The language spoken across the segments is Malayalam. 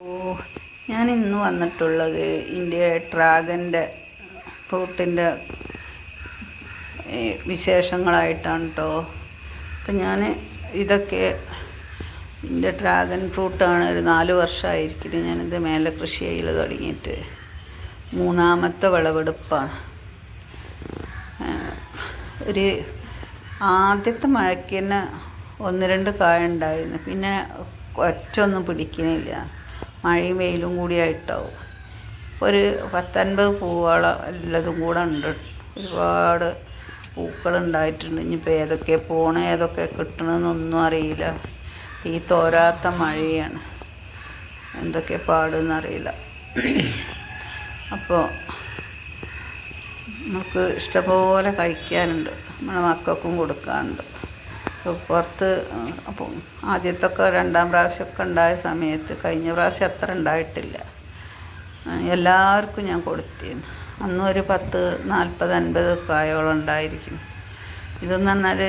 ഓ ഞാൻ ഇന്ന് വന്നിട്ടുള്ളത് ഇന്ത്യ ഡ്രാഗന്റെ ഫ്രൂട്ടിന്റെ വിശേഷങ്ങളായിട്ടാണ് കേട്ടോ അപ്പം ഞാൻ ഇതൊക്കെ ഇതിന്റെ ഡ്രാഗൺ ഫ്രൂട്ടാണ് ഒരു നാല് വർഷമായിരിക്കും ഞാനിത് മേലെ കൃഷി ചെയ്യൽ തുടങ്ങിയിട്ട്. മൂന്നാമത്തെ വിളവെടുപ്പാണ്. ഒരു ആദ്യത്തെ മഴയ്ക്ക് തന്നെ ഒന്ന് രണ്ട് കായ ഉണ്ടായിരുന്നു. പിന്നെ ഒറ്റ ഒന്നും പിടിക്കണില്ല. മഴയും വെയിലും കൂടിയായിട്ടാവും. ഇപ്പോൾ ഒരു പത്തൻപത് പൂവോളം എല്ലതും കൂടെ ഉണ്ട്. ഒരുപാട് പൂക്കൾ ഉണ്ടായിട്ടുണ്ട് ഇനിയിപ്പോൾ ഏതൊക്കെ പോണ ഏതൊക്കെ കിട്ടണമെന്നൊന്നും അറിയില്ല. ഈ തോരാത്ത മഴയാണ്. എന്തൊക്കെ പാടുന്നറിയില്ല. അപ്പോൾ നമുക്ക് ഇഷ്ടംപോലെ കഴിക്കാനുണ്ട്. നമ്മളെ മക്കൾക്കും കൊടുക്കാനുണ്ട്. പുറത്ത് അപ്പം ആദ്യത്തൊക്കെ രണ്ടാം പ്രാവശ്യമൊക്കെ ഉണ്ടായ സമയത്ത് കഴിഞ്ഞ പ്രാവശ്യം അത്ര ഉണ്ടായിട്ടില്ല. എല്ലാവർക്കും ഞാൻ കൊടുത്തിരുന്നു. അന്ന് ഒരു പത്ത് നാൽപ്പത് അൻപത് കായോളം ഉണ്ടായിരിക്കും. ഇതെന്ന് പറഞ്ഞാൽ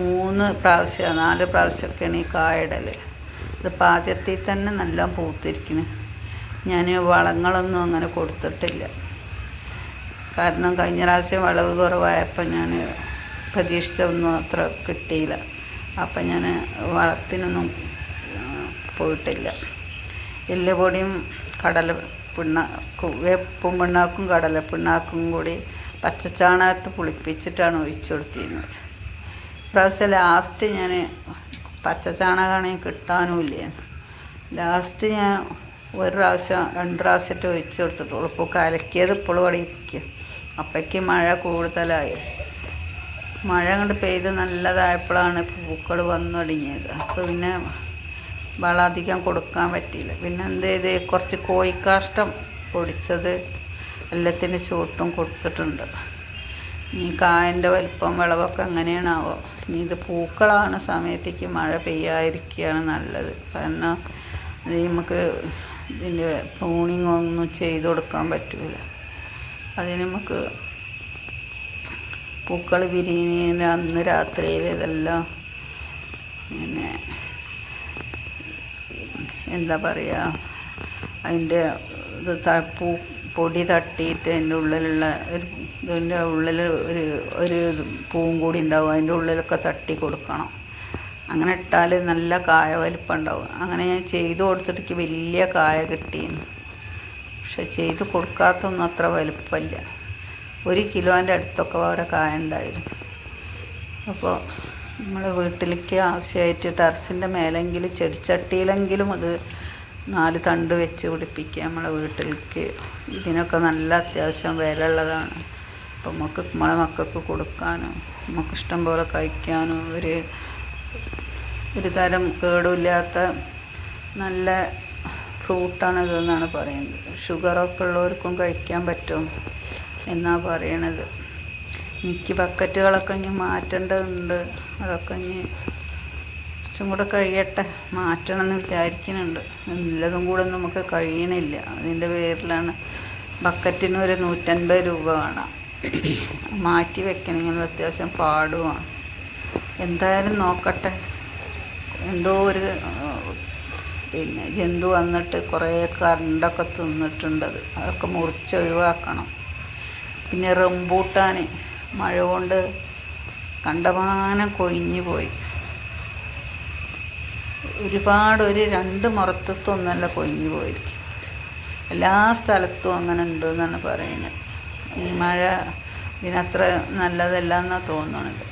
മൂന്ന് പ്രാവശ്യം നാല് പ്രാവശ്യമൊക്കെയാണ് ഈ കായിടൽ ഇതിപ്പോൾ ആദ്യത്തിൽ തന്നെ നല്ല പൂത്തിരിക്കുന്നു ഞാൻ വളങ്ങളൊന്നും അങ്ങനെ കൊടുത്തിട്ടില്ല. കാരണം കഴിഞ്ഞ പ്രാവശ്യം വളവ് കുറവായപ്പോൾ ഞാൻ പ്രതീക്ഷിച്ചൊന്നും അത്ര കിട്ടിയില്ല. അപ്പം ഞാൻ വളത്തിനൊന്നും പോയിട്ടില്ല. എല്ലുപൊടിയും കടല പിണ്ണ വേപ്പും പിണ്ണാക്കും കടല പിണ്ണാക്കും കൂടി പച്ചച്ചാണകത്ത് പുളിപ്പിച്ചിട്ടാണ് ഒഴിച്ചു കൊടുത്തിരുന്നത്. പ്രാവശ്യം ലാസ്റ്റ് ഞാൻ പച്ചച്ചാണകമാണെങ്കിൽ കിട്ടാനുമില്ല. ലാസ്റ്റ് ഞാൻ ഒരു പ്രാവശ്യം രണ്ട് പ്രാവശ്യമായിട്ട് ഒഴിച്ചു കൊടുത്തിട്ടുള്ളൂ. ഇപ്പോൾ കലക്കിയത് ഇപ്പോഴും അവിടെ അപ്പോഴേക്ക് മഴ കൂടുതലായി. മഴ കൊണ്ട് പെയ്ത് നല്ലതായപ്പോഴാണ് പൂക്കൾ വന്നൊടുങ്ങിയത് അപ്പോൾ പിന്നെ വളം അധികം കൊടുക്കാൻ പറ്റിയില്ല. പിന്നെ എന്ത് ചെയ്ത്? കുറച്ച് കോഴിക്കാഷ്ടം പൊടിച്ചത് എല്ലാത്തിന്റെ ചൂട്ടും കൊടുത്തിട്ടുണ്ട്. ഇനി കായന്റെ വലിപ്പം വിളവൊക്കെ എങ്ങനെയാണാവോ. ഇനി ഇത് പൂക്കളാണ് സമയത്തേക്ക് മഴ പെയ്യാതിരിക്കുകയാണ് നല്ലത്. കാരണം നമുക്ക് ഇതിന്റെ പ്രൂണിങ് ഒന്നും ചെയ്ത് കൊടുക്കാൻ പറ്റില്ല അതിന് നമുക്ക് പൂക്കൾ വിരിഞ്ഞ അന്ന് രാത്രിയിൽ ഇതെല്ലാം പിന്നെ എന്താ പറയുക അതിന്റെ ഇത് പൂ പൊടി തട്ടിയിട്ട് അതിന്റെ ഉള്ളിലുള്ള ഒരു ഇതിന്റെ ഉള്ളിൽ ഒരു ഒരു പൂവും കൂടി ഉണ്ടാവും. അതിന്റെ ഉള്ളിലൊക്കെ തട്ടി കൊടുക്കണം. അങ്ങനെ ഇട്ടാൽ നല്ല കായ വലിപ്പം ഉണ്ടാവും. അങ്ങനെ ഞാൻ ചെയ്ത് കൊടുത്തിട്ട് വലിയ കായ കിട്ടിയിരുന്നു പക്ഷെ ചെയ്ത് കൊടുക്കാത്തൊന്നും അത്ര വലുപ്പമില്ല. ഒരു കിലോന്റെ അടുത്തൊക്കെ വേറെ കായ ഉണ്ടായിരുന്നു അപ്പോൾ നമ്മൾ വീട്ടിലേക്ക് ആവശ്യമായിട്ട് ടെറസിന്റെ മേലെങ്കിലും ചെടിച്ചട്ടിയിലെങ്കിലും അത് നാല് തണ്ട് വെച്ച് പിടിപ്പിക്കുക. നമ്മളെ വീട്ടിലേക്ക് ഇതിനൊക്കെ നല്ല അത്യാവശ്യം വിലയുള്ളതാണ്. അപ്പം നമുക്ക് നമ്മളെ മക്കൾക്ക് കൊടുക്കാനും നമുക്ക് ഇഷ്ടം പോലെ കഴിക്കാനും ഒരു ഒരു തരം കേടുമില്ലാത്ത നല്ല ഫ്രൂട്ടാണ് ഇതെന്നാണ് പറയുന്നത്. ഷുഗറൊക്കെ ഉള്ളവർക്കും കഴിക്കാൻ പറ്റും. എന്നാണ് പറയണത്? എനിക്ക് ബക്കറ്റുകളൊക്കെ ഇനി മാറ്റേണ്ടതുണ്ട്. അതൊക്കെ ഇനി കുറച്ചും കൂടെ കഴിയട്ടെ. മാറ്റണം എന്ന് വിചാരിക്കുന്നുണ്ട്. എല്ലതും കൂടെ നമുക്ക് കഴിയണില്ല. അതിന്റെ പേരിലാണ് ബക്കറ്റിന് ഒരു നൂറ്റൻപത് രൂപ വേണം മാറ്റി വെക്കണമെങ്കിൽ അത്യാവശ്യം പാടുമാണ് എന്തായാലും നോക്കട്ടെ. എന്തോ ഒരു പിന്നെ ജന്തു വന്നിട്ട് കുറേ കറണ്ടൊക്കെ തിന്നിട്ടുണ്ട് അതൊക്കെ മുറിച്ച് ഒഴിവാക്കണം. പിന്നെ റംബൂട്ടാൻ മഴ കൊണ്ട് കണ്ടമാനം കൊഴിഞ്ഞു പോയി. ഒരുപാട് ഒരു രണ്ട് മറത്തത്തൊന്നല്ല കൊഴിഞ്ഞു പോയിരിക്കും. എല്ലാ സ്ഥലത്തും അങ്ങനെ ഉണ്ട് എന്നാണ് പറയുന്നത്. ഈ മഴ ഇതിനത്ര നല്ലതല്ല എന്നാണ് തോന്നണത്.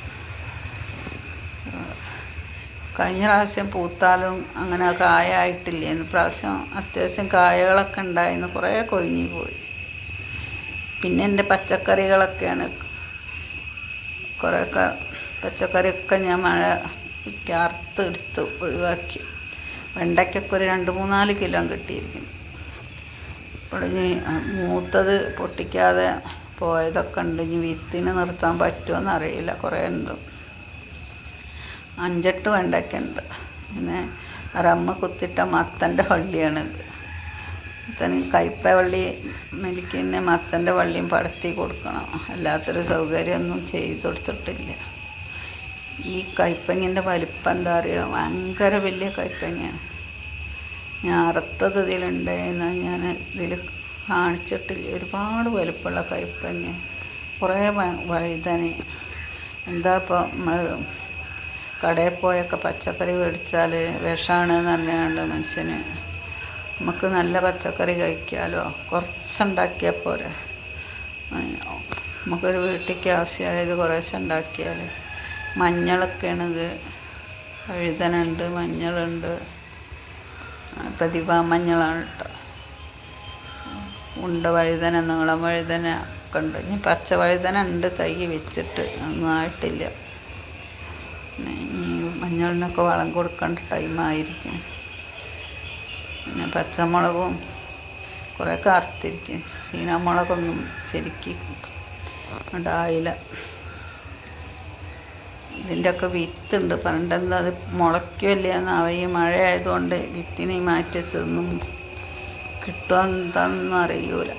കഴിഞ്ഞ പ്രാവശ്യം പൂത്താലും അങ്ങനെ കായ ആയിട്ടില്ല ഇന്ന് പ്രാവശ്യം അത്യാവശ്യം കായകളൊക്കെ ഉണ്ടായിരുന്നു. കുറേ കൊഴിഞ്ഞു പോയി. പിന്നെ എന്റെ പച്ചക്കറികളൊക്കെയാണ്. കുറേയൊക്കെ പച്ചക്കറിയൊക്കെ ഞാൻ മഴ ചേർത്ത് എടുത്ത് ഒഴിവാക്കി. വെണ്ടയ്ക്കൊക്കെ ഒരു രണ്ട് മൂന്നാൽ കിലോ കിട്ടിയിരിക്കും ഇപ്പോൾ ഇനി മൂത്തത് പൊട്ടിക്കാതെ പോയതൊക്കെ ഉണ്ട്. ഇനി വിത്തിന് നിർത്താൻ പറ്റുമോ അറിയില്ല. കുറേ ഉണ്ട്. അഞ്ചെട്ട് വെണ്ടയ്ക്കുണ്ട് പിന്നെ റമ്മ കുത്തിട്ട മത്തന്റെ വള്ളിയാണിത് മത്തന് കയ്പ വള്ളി മെലിക്കുന്ന മത്തന്റെ വള്ളിയും പടത്തി കൊടുക്കണം. അല്ലാത്തൊരു സൗകര്യമൊന്നും ചെയ്തു കൊടുത്തിട്ടില്ല. ഈ കയ്പങ്ങിന്റെ വലിപ്പം എന്താ പറയുക ഭയങ്കര വലിയ കയ്പങ്ങയാണ്. ഞാൻ അറുത്തത് ഇതിലുണ്ടായിരുന്ന ഞാൻ ഇതിൽ കാണിച്ചിട്ടില്ല. ഒരുപാട് വലുപ്പമുള്ള കയ്പങ്ങ കുറേ വഴുതന. എന്താ ഇപ്പോൾ നമ്മൾ കടയിൽ പോയൊക്കെ പച്ചക്കറി മേടിച്ചാൽ വിഷമാണെന്ന് പറഞ്ഞാണ്ട് മനുഷ്യന് നമുക്ക് നല്ല പച്ചക്കറി കഴിക്കാമല്ലോ കുറച്ചുണ്ടാക്കിയാൽ പോരെ. നമുക്കൊരു വീട്ടിലേക്ക് ആവശ്യമായത് കുറേശ്ശെ ഉണ്ടാക്കിയാൽ മഞ്ഞളൊക്കെയാണിത്. വഴുതനുണ്ട് മഞ്ഞളുണ്ട്. പ്രതിഭ മഞ്ഞളാണ് കേട്ടോ ഉണ്ട വഴുതന നീളം വഴുതന ഒക്കെ ഉണ്ട്. ഇനി പച്ച വഴുതന ഉണ്ട് തൈ വെച്ചിട്ട്. ഒന്നും ആയിട്ടില്ല. ഇനി മഞ്ഞളിനൊക്കെ വളം കൊടുക്കേണ്ട ടൈമായിരിക്കും പിന്നെ പച്ചമുളകും കുറേ കറുത്തിരിക്കും. ചീനമുളകൊന്നും ശരിക്കും ഉണ്ടായില്ല ഇതിന്റെയൊക്കെ വിത്തുണ്ട്. പണ്ടെന്താ അത് മുളയ്ക്കുമല്ല എന്നാവും ഈ മഴ ആയതുകൊണ്ട് വിത്തിനെ മാറ്റി വെച്ചതൊന്നും കിട്ടുമോ എന്താണെന്ന് അറിയൂല.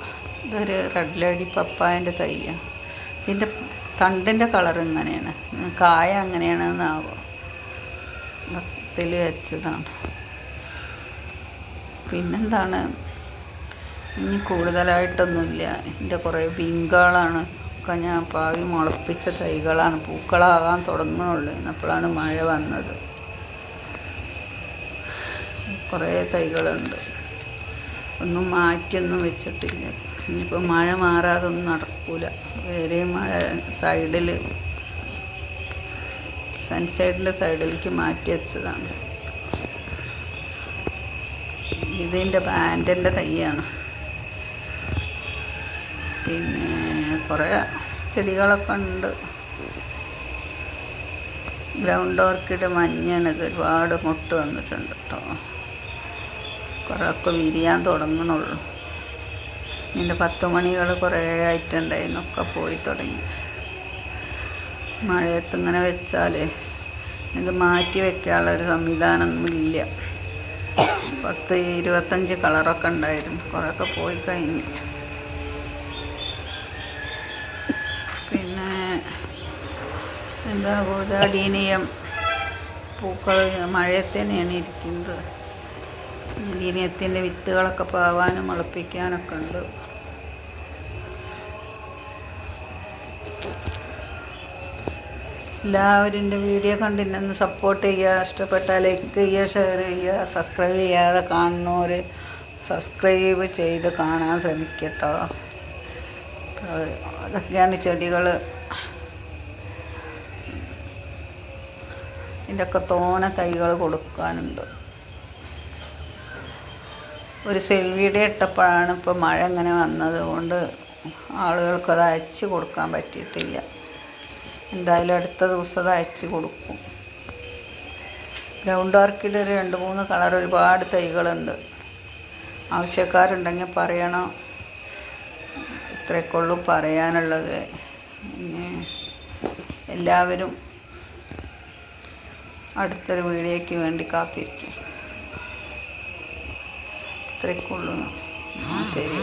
ഇതൊരു റെഡ് ലേഡി പപ്പായന്റെ തൈയാണ് ഇതിന്റെ തണ്ടിന്റെ കളർ ഇങ്ങനെയാണ്. കായ അങ്ങനെയാണെന്നാവോ? ഭക്തിൽ വെച്ചതാണ്. പിന്നെന്താണ്? ഇനി കൂടുതലായിട്ടൊന്നുമില്ല. എന്റെ കുറേ ബിങ്കാളാണ് ഒക്കെ ഞാൻ പാവി മുളപ്പിച്ച തൈകളാണ്. പൂക്കളാകാൻ തുടങ്ങുന്നുള്ളൂ എന്നപ്പോഴാണ് മഴ വന്നത്. കുറേ തൈകളുണ്ട്. ഒന്നും മാറ്റിയൊന്നും വെച്ചിട്ടില്ല. ഇനിയിപ്പോൾ മഴ മാറാതൊന്നും നടക്കൂല. വേറെ മഴ സൈഡിൽ സൺസൈഡിന്റെ സൈഡിലേക്ക് മാറ്റി വെച്ചതാണ്. ഇതിന്റെ പാന്റിന്റെ തൈയാണ്. പിന്നെ കുറേ ചെടികളൊക്കെ ഉണ്ട്. ഗ്രൗണ്ട് ഓർക്കിഡ് മഞ്ഞാണ് ഇത് ഒരുപാട് മുട്ട് വന്നിട്ടുണ്ട് കേട്ടോ കുറേയൊക്കെ വിരിയാൻ തുടങ്ങണുള്ളൂ. ഇതിന്റെ പത്ത് മണികൾ കുറേ ആയിട്ടുണ്ടായിരുന്നൊക്കെ പോയി തുടങ്ങി. മഴയത്ത് ഇങ്ങനെ വെച്ചാൽ ഇത് മാറ്റി വെക്കാനുള്ള ഒരു സംവിധാനമൊന്നും ഇല്ല പത്ത് ഇരുപത്തഞ്ച് കളറൊക്കെ ഉണ്ടായിരുന്നു. കുറേയൊക്കെ പോയി കഴിഞ്ഞു. പിന്നെ എന്താ ഗോദാടീനിയം പൂക്കൾ മഴയത്ത് തന്നെയാണ് ഇരിക്കുന്നത്. അടീനിയത്തിന്റെ വിത്തുകളൊക്കെ പാവാനും മുളപ്പിക്കാനൊക്കെ ഉണ്ട്. എല്ലാവരും എന്റെ വീഡിയോ കണ്ട് ഇന്നൊന്ന് സപ്പോർട്ട് ചെയ്യുക ഇഷ്ടപ്പെട്ടാൽ ലൈക്ക് ചെയ്യുക ഷെയർ ചെയ്യുക സബ്സ്ക്രൈബ് ചെയ്യാതെ കാണുന്നവർ സബ്സ്ക്രൈബ് ചെയ്ത് കാണാൻ ശ്രമിക്കട്ടോ. അതൊക്കെയാണ് ചെടികൾ. ഇതിന്റെയൊക്കെ തോന തൈകൾ കൊടുക്കാനുണ്ട്. ഒരു സെൽവിയുടെ ഇട്ടപ്പോഴാണ് ഇപ്പോൾ മഴ ഇങ്ങനെ വന്നത്. കൊണ്ട് ആളുകൾക്ക് അത് അയച്ചു കൊടുക്കാൻ പറ്റിയിട്ടില്ല. എന്തായാലും അടുത്ത ദിവസം അത് അയച്ചു കൊടുക്കും. ഗ്രൗണ്ട് ഓർക്കിഡ് ഒരു രണ്ട് മൂന്ന് കളർ ഒരുപാട് തൈകളുണ്ട്. ആവശ്യക്കാരുണ്ടെങ്കിൽ പറയണം. ഇത്രയൊക്കെ ഉള്ളൂ പറയാനുള്ളത് എല്ലാവരും അടുത്തൊരു വീഡിയോയ്ക്ക് വേണ്ടി കാത്തിരിക്കും. ഇത്രയൊക്കെ ഉള്ളൂ ശരി.